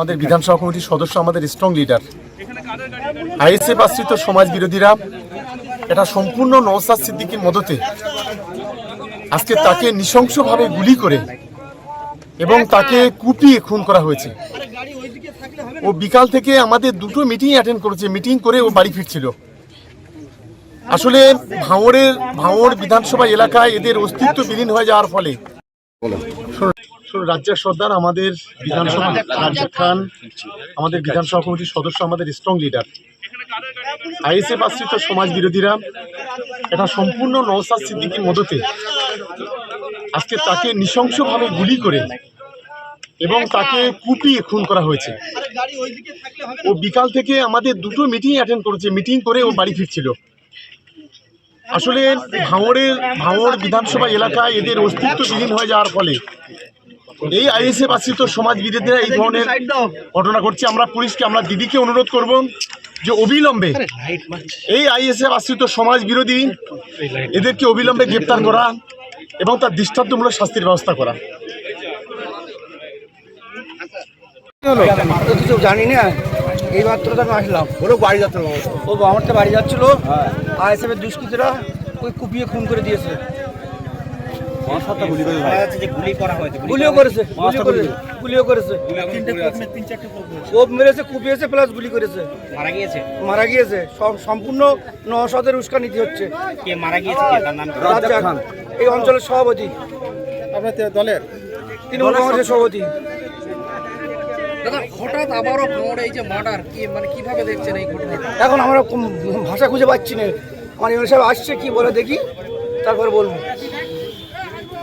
আমাদের বিধানসভা কমিটির সদস্য, আমাদের স্ট্রং লিডার আইএসএফ আশ্রিত সমাজ বিরোধীরা, এটা সম্পূর্ণ নওসাদ সিদ্দিকীর মদতে আজকে তাকে নৃশংসভাবে গুলি করে এবং তাকে কুপিয়ে খুন করা হয়েছে। ও বিকাল থেকে আমাদের দুটো মিটিং অ্যাটেন্ড করেছে মিটিং করে ও বাড়ি ফিরছিল। আসলে ভাঙড়ের, ভাঙড় বিধানসভা এলাকায় এদের অস্তিত্ব বিলীন হয়ে যাওয়ার ফলে। রাজ্যের সর্দার আমাদের বিধানসভা খান আমাদের বিধানসভা কমিটির সদস্য, আমাদের স্ট্রং লিডার আইএসএফ আশ্রিত সমাজ বিরোধীরা, এটা সম্পূর্ণ নওসাদ সিদ্দিকীর মদতে আজকে তাকে নৃশংসভাবে গুলি করে এবং তাকে কুপিয়ে খুন করা হয়েছে। ও বিকাল থেকে আমাদের দুটো মিটিং অ্যাটেন্ড করেছে মিটিং করে ও বাড়ি ফিরছিল। আসলে ভাঙড়ের, ভাঙড় বিধানসভা এলাকায় এদের অস্তিত্ব বিলীন হয়ে যাওয়ার ফলে এই আইএসএ আশ্রিত সমাজ বিরোধীরা এই ধরনের ঘটনা ঘটছে। আমরা পুলিশকে আমরা দিদিকে অনুরোধ করব যে অবিলম্বে এই আইএসএ আশ্রিত সমাজ বিরোধী এদেরকে অবিলম্বে গ্রেপ্তার করা এবং তার দৃষ্টান্তমূলক শাস্তির ব্যবস্থা করা। কিছু জানি না। এই মাত্র তো আমি আসলাম। ওরা বাড়ি যাত্রা ও আমার তো বাড়ি যাচ্ছিল। আইএসএফের দুষ্কৃতীরা ওই কুপিয়ে খুন করে দিয়েছে গুলি করে যে গুলি করা হয়েছে গুলিও করেছে গুলিও করেছে গুলিও মেরেছে। কুপিয়েছে প্লাস গুলি করেছে। মারা গিয়েছে? মারা গিয়েছে। সব সম্পূর্ণ নশদের উস্কানিতে হচ্ছে। কে মারা গিয়েছে কে? তার নাম কি? রাজ্জাক খান। এই অঞ্চলের সভাপতি। আপনার দলের? তৃণমূল কংগ্রেসের সভাপতি। দাদা হঠাৎ আবারও ভাঙড়ে এই যে মার্ডার কি মানে কীভাবে দেখছেন এই ঘটনাটা? এখন আমরা ভাষা খুঁজে পাচ্ছি না। আমার সাহেব আসছে কি বলে দেখি তারপরে বলব।